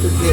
เป็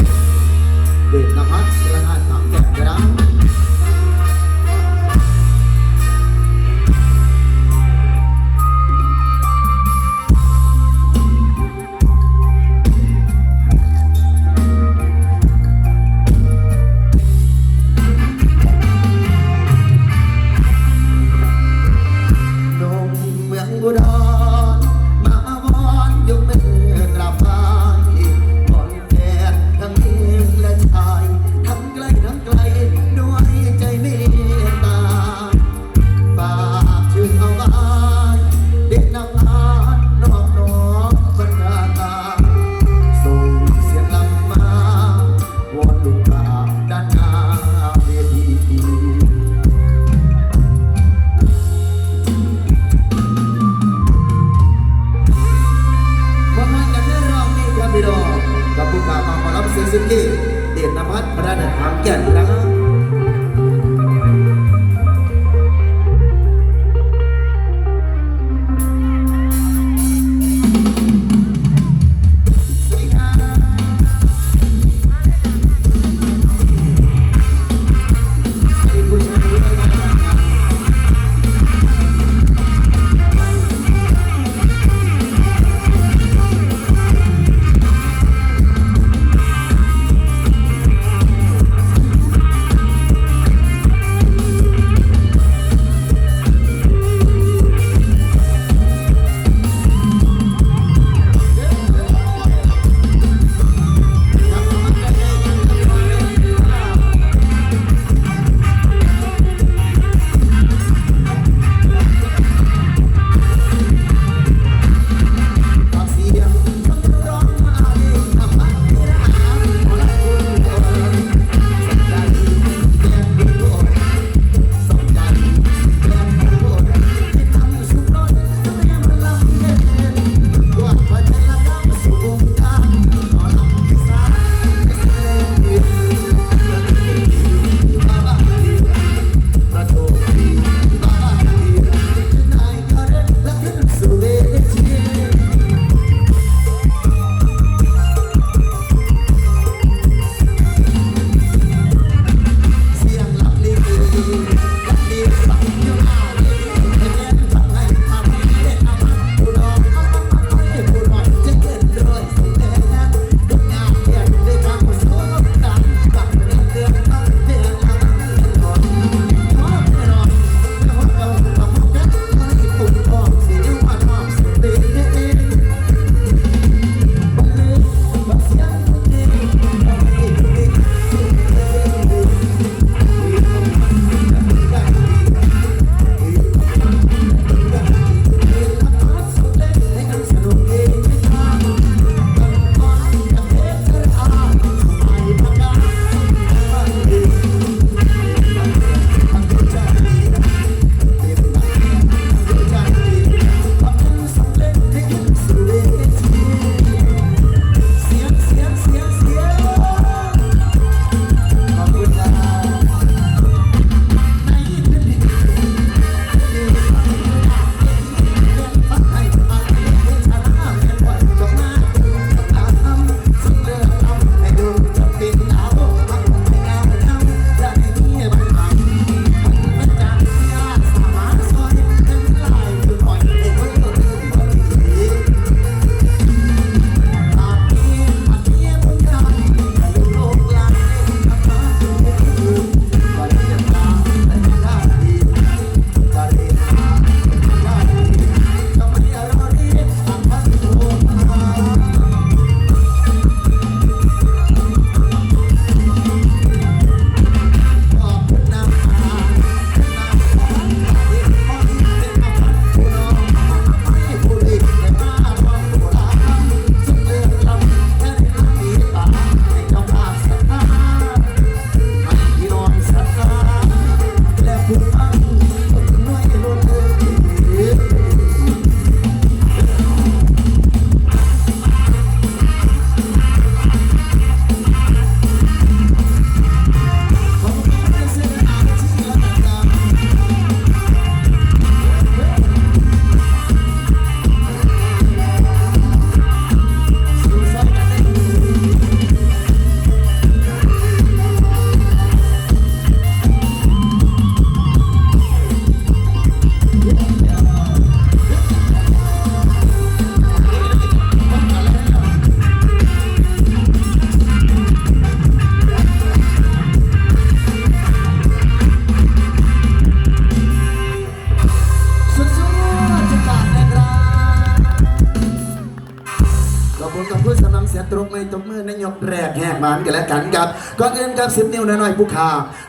บมือในยกแรกแหกหมันกันแล้วกันครับก่อนอื่นครับสิบนิ้วน้อยๆผู้ข่า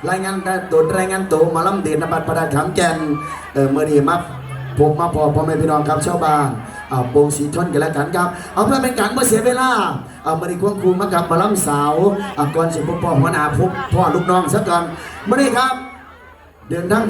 รายงานการตรวจรายงานตัวมาลำเด่นนภัสประดาขามแก่นเออเมื่อนี้มาผมมาพอพ่อแม่พี่น้องครับชาวบ้านเอาโปงสีชนกันแล้วกันครับ เอาเพื่อเป็นการเมื่อเสียเวลา เอามาดีควงคูมากับมาลำสาวอาก่อนสิพบพ่อหัวหน้าพบพ่อลูกน้องสักก่อนมื่อนี้ครับ เดินทาง